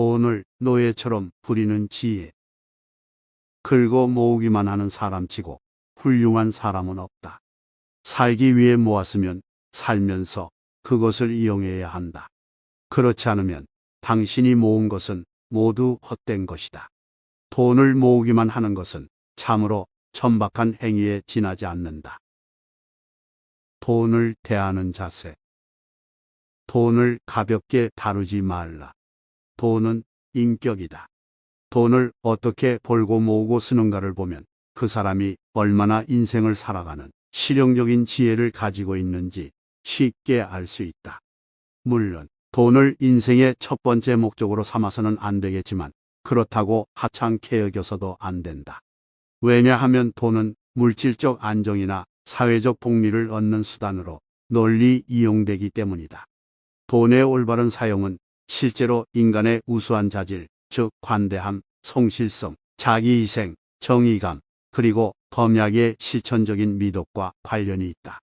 돈을 노예처럼 부리는 지혜. 긁어 모으기만 하는 사람치고 훌륭한 사람은 없다. 살기 위해 모았으면 살면서 그것을 이용해야 한다. 그렇지 않으면 당신이 모은 것은 모두 헛된 것이다. 돈을 모으기만 하는 것은 참으로 천박한 행위에 지나지 않는다. 돈을 대하는 자세. 돈을 가볍게 다루지 말라. 돈은 인격이다. 돈을 어떻게 벌고 모으고 쓰는가를 보면 그 사람이 얼마나 인생을 살아가는 실용적인 지혜를 가지고 있는지 쉽게 알 수 있다. 물론 돈을 인생의 첫 번째 목적으로 삼아서는 안 되겠지만 그렇다고 하찮게 여겨서도 안 된다. 왜냐하면 돈은 물질적 안정이나 사회적 복리를 얻는 수단으로 널리 이용되기 때문이다. 돈의 올바른 사용은 실제로 인간의 우수한 자질, 즉 관대함, 성실성, 자기희생, 정의감, 그리고 검약의 실천적인 미덕과 관련이 있다.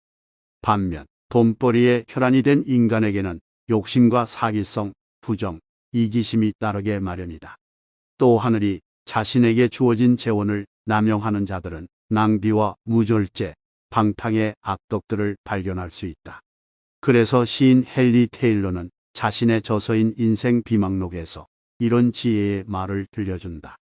반면 돈벌이에 혈안이 된 인간에게는 욕심과 사기성, 부정, 이기심이 따르게 마련이다. 또 하늘이 자신에게 주어진 재원을 남용하는 자들은 낭비와 무절제, 방탕의 악덕들을 발견할 수 있다. 그래서 시인 헨리 테일러는 자신의 저서인 인생 비망록에서 이런 지혜의 말을 들려준다.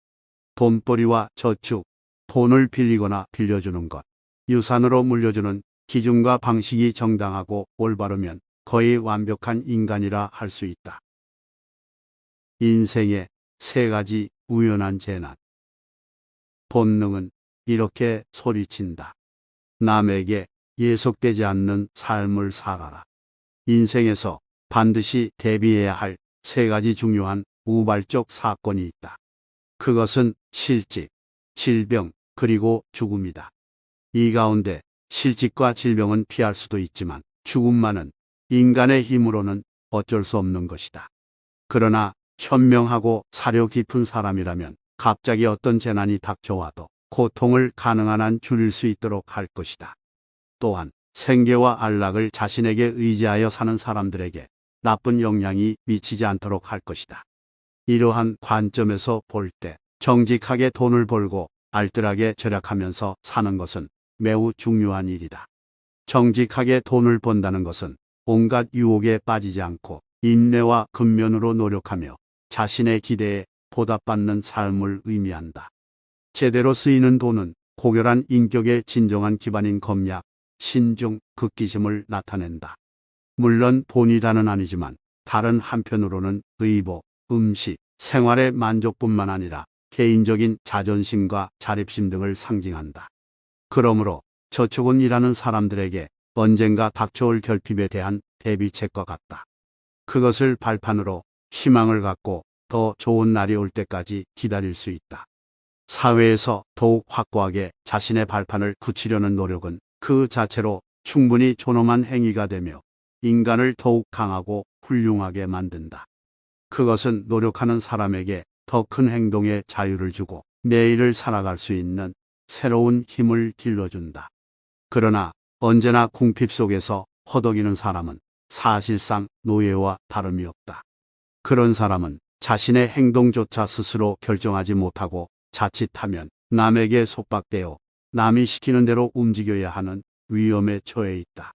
돈벌이와 저축, 돈을 빌리거나 빌려주는 것, 유산으로 물려주는 기준과 방식이 정당하고 올바르면 거의 완벽한 인간이라 할 수 있다. 인생의 세 가지 우연한 재난. 본능은 이렇게 소리친다. 남에게 예속되지 않는 삶을 살아라. 인생에서 반드시 대비해야 할 세 가지 중요한 우발적 사건이 있다. 그것은 실직, 질병, 그리고 죽음이다. 이 가운데 실직과 질병은 피할 수도 있지만 죽음만은 인간의 힘으로는 어쩔 수 없는 것이다. 그러나 현명하고 사려 깊은 사람이라면 갑자기 어떤 재난이 닥쳐와도 고통을 가능한 한 줄일 수 있도록 할 것이다. 또한 생계와 안락을 자신에게 의지하여 사는 사람들에게 나쁜 영향이 미치지 않도록 할 것이다. 이러한 관점에서 볼 때 정직하게 돈을 벌고 알뜰하게 절약하면서 사는 것은 매우 중요한 일이다. 정직하게 돈을 번다는 것은 온갖 유혹에 빠지지 않고 인내와 근면으로 노력하며 자신의 기대에 보답받는 삶을 의미한다. 제대로 쓰이는 돈은 고결한 인격의 진정한 기반인 검약, 신중, 극기심을 나타낸다. 물론 본이다는 아니지만 다른 한편으로는 의복, 음식, 생활의 만족뿐만 아니라 개인적인 자존심과 자립심 등을 상징한다. 그러므로 저축은 일하는 사람들에게 언젠가 닥쳐올 결핍에 대한 대비책과 같다. 그것을 발판으로 희망을 갖고 더 좋은 날이 올 때까지 기다릴 수 있다. 사회에서 더욱 확고하게 자신의 발판을 굳히려는 노력은 그 자체로 충분히 존엄한 행위가 되며 인간을 더욱 강하고 훌륭하게 만든다. 그것은 노력하는 사람에게 더 큰 행동의 자유를 주고 내일을 살아갈 수 있는 새로운 힘을 길러준다. 그러나 언제나 궁핍 속에서 허덕이는 사람은 사실상 노예와 다름이 없다. 그런 사람은 자신의 행동조차 스스로 결정하지 못하고 자칫하면 남에게 속박되어 남이 시키는 대로 움직여야 하는 위험에 처해 있다.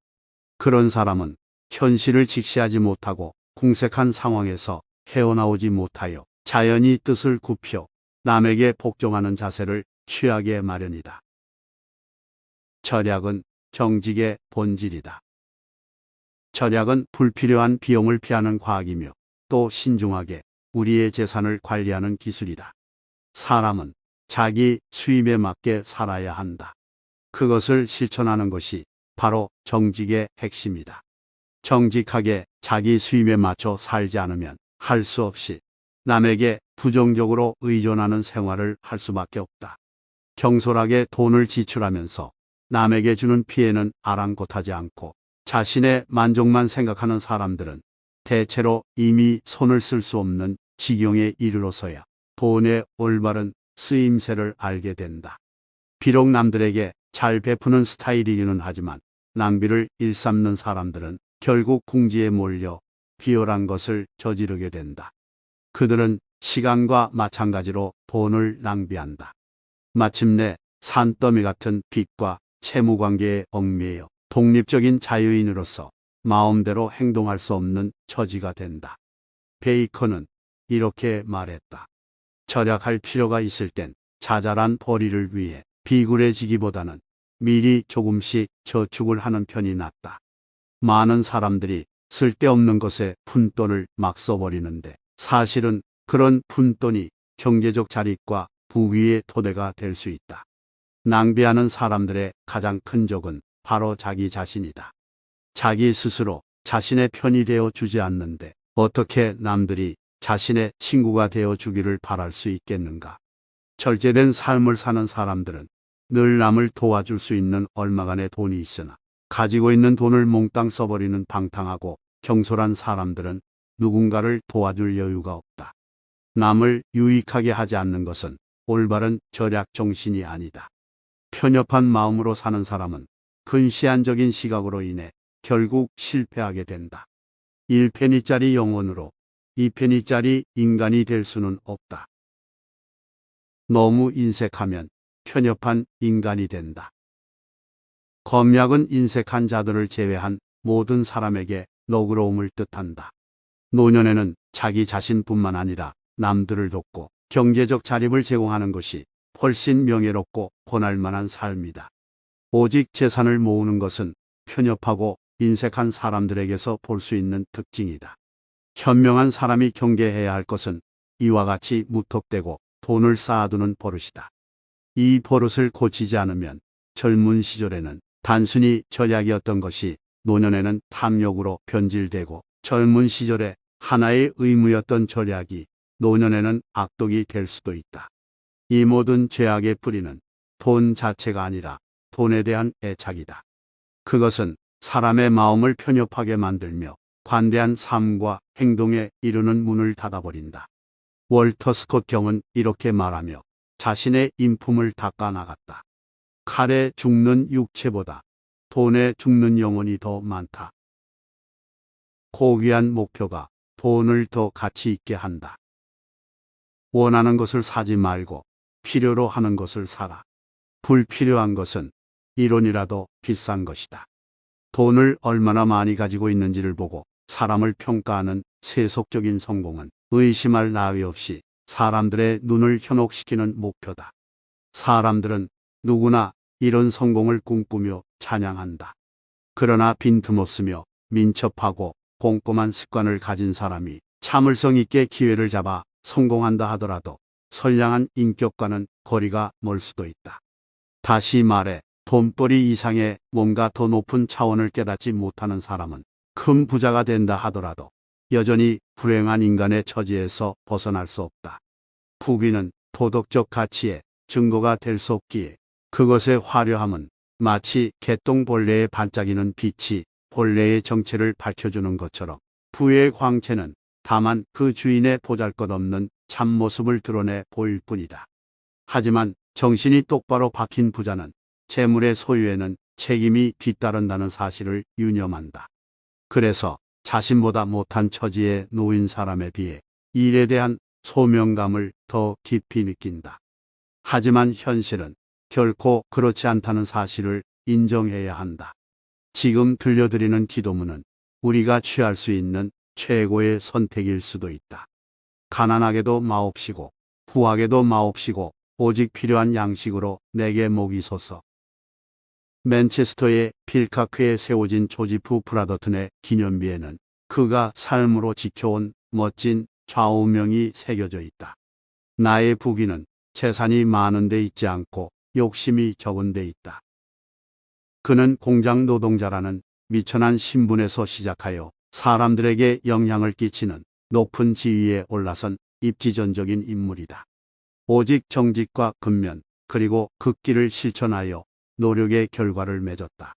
그런 사람은 현실을 직시하지 못하고 궁색한 상황에서 헤어나오지 못하여 자연히 뜻을 굽혀 남에게 복종하는 자세를 취하게 마련이다. 절약은 정직의 본질이다. 절약은 불필요한 비용을 피하는 과학이며 또 신중하게 우리의 재산을 관리하는 기술이다. 사람은 자기 수입에 맞게 살아야 한다. 그것을 실천하는 것이 바로 정직의 핵심이다. 정직하게 자기 수입에 맞춰 살지 않으면 할 수 없이 남에게 부정적으로 의존하는 생활을 할 수밖에 없다. 경솔하게 돈을 지출하면서 남에게 주는 피해는 아랑곳하지 않고 자신의 만족만 생각하는 사람들은 대체로 이미 손을 쓸 수 없는 지경에 이르러서야 돈의 올바른 쓰임새를 알게 된다. 비록 남들에게 잘 베푸는 스타일이기는 하지만 낭비를 일삼는 사람들은 결국 궁지에 몰려 비열한 것을 저지르게 된다. 그들은 시간과 마찬가지로 돈을 낭비한다. 마침내 산더미 같은 빚과 채무 관계에 얽매여 독립적인 자유인으로서 마음대로 행동할 수 없는 처지가 된다. 베이컨은 이렇게 말했다. 절약할 필요가 있을 땐 자잘한 벌이를 위해 비굴해지기보다는 미리 조금씩 저축을 하는 편이 낫다. 많은 사람들이 쓸데없는 것에 푼돈을 막 써버리는데 사실은 그런 푼돈이 경제적 자립과 부귀의 토대가 될 수 있다. 낭비하는 사람들의 가장 큰 적은 바로 자기 자신이다. 자기 스스로 자신의 편이 되어 주지 않는데 어떻게 남들이 자신의 친구가 되어 주기를 바랄 수 있겠는가? 절제된 삶을 사는 사람들은 늘 남을 도와줄 수 있는 얼마간의 돈이 있으나 가지고 있는 돈을 몽땅 써버리는 방탕하고 경솔한 사람들은 누군가를 도와줄 여유가 없다. 남을 유익하게 하지 않는 것은 올바른 절약 정신이 아니다. 편협한 마음으로 사는 사람은 근시안적인 시각으로 인해 결국 실패하게 된다. 1페니짜리 영혼으로 2페니짜리 인간이 될 수는 없다. 너무 인색하면 편협한 인간이 된다. 검약은 인색한 자들을 제외한 모든 사람에게 너그러움을 뜻한다. 노년에는 자기 자신뿐만 아니라 남들을 돕고 경제적 자립을 제공하는 것이 훨씬 명예롭고 권할 만한 삶이다. 오직 재산을 모으는 것은 편협하고 인색한 사람들에게서 볼 수 있는 특징이다. 현명한 사람이 경계해야 할 것은 이와 같이 무턱대고 돈을 쌓아두는 버릇이다. 이 버릇을 고치지 않으면 젊은 시절에는 단순히 절약이었던 것이 노년에는 탐욕으로 변질되고 젊은 시절에 하나의 의무였던 절약이 노년에는 악독이 될 수도 있다. 이 모든 죄악의 뿌리는 돈 자체가 아니라 돈에 대한 애착이다. 그것은 사람의 마음을 편협하게 만들며 관대한 삶과 행동에 이르는 문을 닫아버린다. 월터 스콧 경은 이렇게 말하며 자신의 인품을 닦아 나갔다. 칼에 죽는 육체보다 돈에 죽는 영혼이 더 많다. 고귀한 목표가 돈을 더 가치 있게 한다. 원하는 것을 사지 말고 필요로 하는 것을 사라. 불필요한 것은 이론이라도 비싼 것이다. 돈을 얼마나 많이 가지고 있는지를 보고 사람을 평가하는 세속적인 성공은 의심할 나위 없이 사람들의 눈을 현혹시키는 목표다. 사람들은 누구나 이런 성공을 꿈꾸며 찬양한다. 그러나 빈틈없으며 민첩하고 꼼꼼한 습관을 가진 사람이 참을성 있게 기회를 잡아 성공한다 하더라도 선량한 인격과는 거리가 멀 수도 있다. 다시 말해 돈벌이 이상의 뭔가 더 높은 차원을 깨닫지 못하는 사람은 큰 부자가 된다 하더라도 여전히 불행한 인간의 처지에서 벗어날 수 없다. 부귀는 도덕적 가치의 증거가 될 수 없기에 그것의 화려함은 마치 개똥벌레의 반짝이는 빛이 벌레의 정체를 밝혀주는 것처럼 부의 광채는 다만 그 주인의 보잘것없는 참모습을 드러내 보일 뿐이다. 하지만 정신이 똑바로 박힌 부자는 재물의 소유에는 책임이 뒤따른다는 사실을 유념한다. 그래서 자신보다 못한 처지에 놓인 사람에 비해 일에 대한 소명감을 더 깊이 느낀다. 하지만 현실은 결코 그렇지 않다는 사실을 인정해야 한다. 지금 들려드리는 기도문은 우리가 취할 수 있는 최고의 선택일 수도 있다. 가난하게도 마옵시고 부하게도 마옵시고 오직 필요한 양식으로 내게 솟어. 맨체스터의 필카크에 세워진 조지프 브라더튼의 기념비에는 그가 삶으로 지켜온 멋진 좌우명이 새겨져 있다. 나의 부귀는 재산이 많은 데 있지 않고 욕심이 적은 데 있다. 그는 공장 노동자라는 미천한 신분에서 시작하여 사람들에게 영향을 끼치는 높은 지위에 올라선 입지전적인 인물이다. 오직 정직과 근면 그리고 극기를 실천하여 노력의 결과를 맺었다.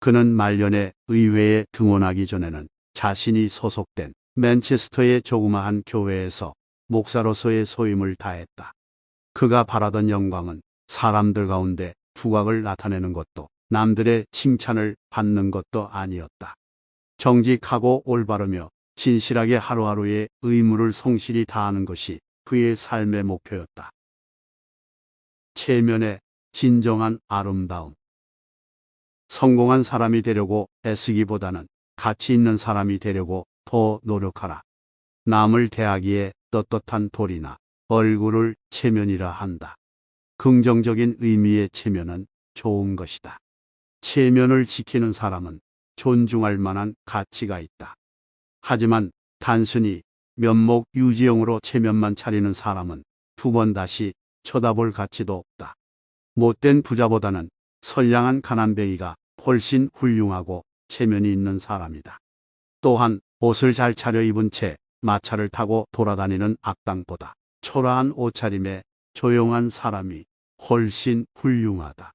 그는 말년에 의회에 등원하기 전에는 자신이 소속된 맨체스터의 조그마한 교회에서 목사로서의 소임을 다했다. 그가 바라던 영광은 사람들 가운데 부각을 나타내는 것도 남들의 칭찬을 받는 것도 아니었다. 정직하고 올바르며 진실하게 하루하루의 의무를 성실히 다하는 것이 그의 삶의 목표였다. 체면의 진정한 아름다움. 성공한 사람이 되려고 애쓰기보다는 가치 있는 사람이 되려고 더 노력하라. 남을 대하기에 떳떳한 돌이나 얼굴을 체면이라 한다. 긍정적인 의미의 체면은 좋은 것이다. 체면을 지키는 사람은 존중할 만한 가치가 있다. 하지만 단순히 면목 유지용으로 체면만 차리는 사람은 두 번 다시 쳐다볼 가치도 없다. 못된 부자보다는 선량한 가난뱅이가 훨씬 훌륭하고 체면이 있는 사람이다. 또한 옷을 잘 차려입은 채 마차를 타고 돌아다니는 악당보다 초라한 옷차림에 조용한 사람이 훨씬 훌륭하다.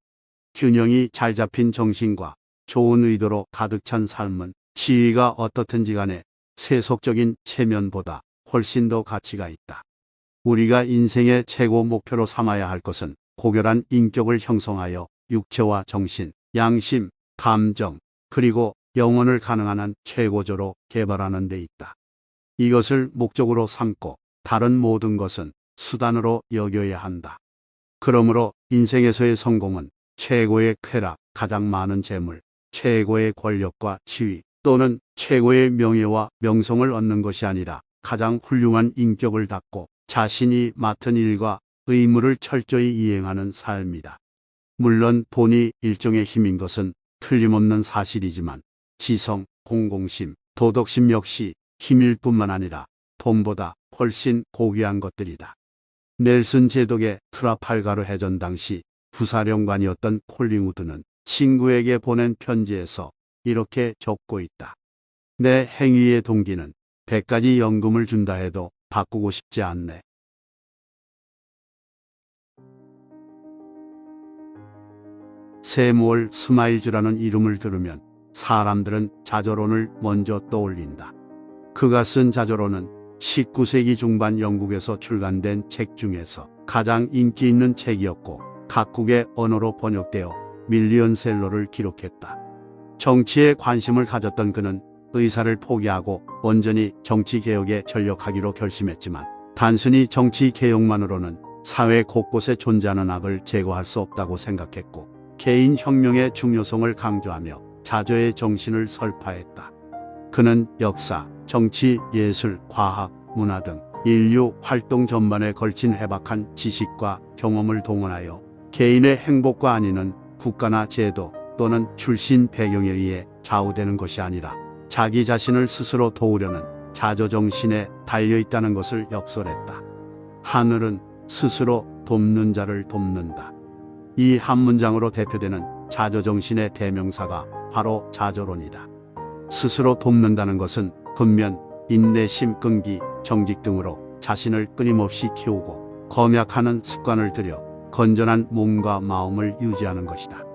균형이 잘 잡힌 정신과 좋은 의도로 가득 찬 삶은 지위가 어떻든지 간에 세속적인 체면보다 훨씬 더 가치가 있다. 우리가 인생의 최고 목표로 삼아야 할 것은 고결한 인격을 형성하여 육체와 정신, 양심, 감정, 그리고 영혼을 가능한 한 최고조로 개발하는 데 있다. 이것을 목적으로 삼고 다른 모든 것은 수단으로 여겨야 한다. 그러므로 인생에서의 성공은 최고의 쾌락, 가장 많은 재물, 최고의 권력과 지위 또는 최고의 명예와 명성을 얻는 것이 아니라 가장 훌륭한 인격을 닦고 자신이 맡은 일과 의무를 철저히 이행하는 삶이다. 물론 돈이 일종의 힘인 것은 틀림없는 사실이지만 지성, 공공심, 도덕심 역시 힘일 뿐만 아니라 돈보다 훨씬 고귀한 것들이다. 넬슨 제독의 트라팔가르 해전 당시 부사령관이었던 콜링우드는 친구에게 보낸 편지에서 이렇게 적고 있다. 내 행위의 동기는 100가지 연금을 준다 해도 바꾸고 싶지 않네. 세무월 스마일즈라는 이름을 들으면 사람들은 자조론을 먼저 떠올린다. 그가 쓴 자조론은 19세기 중반 영국에서 출간된 책 중에서 가장 인기 있는 책이었고 각국의 언어로 번역되어 밀리언셀러를 기록했다. 정치에 관심을 가졌던 그는 의사를 포기하고 온전히 정치 개혁에 전력하기로 결심했지만 단순히 정치 개혁만으로는 사회 곳곳에 존재하는 악을 제거할 수 없다고 생각했고 개인 혁명의 중요성을 강조하며 자조의 정신을 설파했다. 그는 역사, 정치, 예술, 과학, 문화 등 인류 활동 전반에 걸친 해박한 지식과 경험을 동원하여 개인의 행복과 안위는 국가나 제도 또는 출신 배경에 의해 좌우되는 것이 아니라 자기 자신을 스스로 도우려는 자조정신에 달려있다는 것을 역설했다. 하늘은 스스로 돕는 자를 돕는다. 이 한 문장으로 대표되는 자조정신의 대명사가 바로 자조론이다. 스스로 돕는다는 것은 근면, 인내심, 끈기, 정직 등으로 자신을 끊임없이 키우고 검약하는 습관을 들여 건전한 몸과 마음을 유지하는 것이다.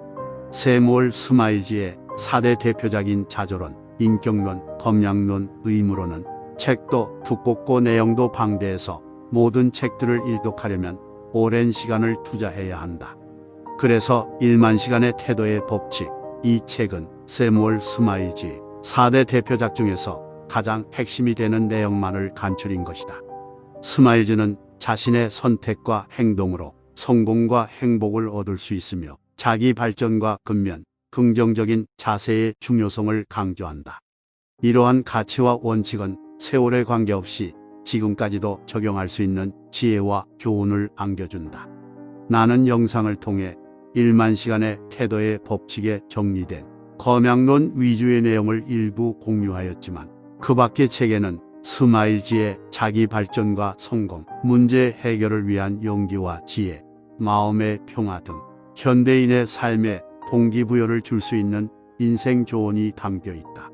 세무월 스마일지의 4대 대표작인 자조론, 인격론, 검약론, 의무론은 책도 두껍고 내용도 방대해서 모든 책들을 일독하려면 오랜 시간을 투자해야 한다. 그래서 1만 시간의 태도의 법칙, 이 책은 세무월 스마일지 4대 대표작 중에서 가장 핵심이 되는 내용만을 간추린 것이다. 스마일즈는 자신의 선택과 행동으로 성공과 행복을 얻을 수 있으며 자기 발전과 근면, 긍정적인 자세의 중요성을 강조한다. 이러한 가치와 원칙은 세월에 관계없이 지금까지도 적용할 수 있는 지혜와 교훈을 안겨준다. 나는 영상을 통해 1만 시간의 태도의 법칙에 정리된 검양론 위주의 내용을 일부 공유하였지만 그 밖의 책에는 스마일지의 자기 발전과 성공, 문제 해결을 위한 용기와 지혜, 마음의 평화 등 현대인의 삶에 동기부여를 줄 수 있는 인생 조언이 담겨 있다.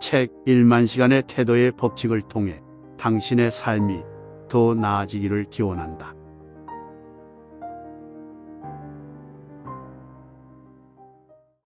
책 1만 시간의 태도의 법칙을 통해 당신의 삶이 더 나아지기를 기원한다.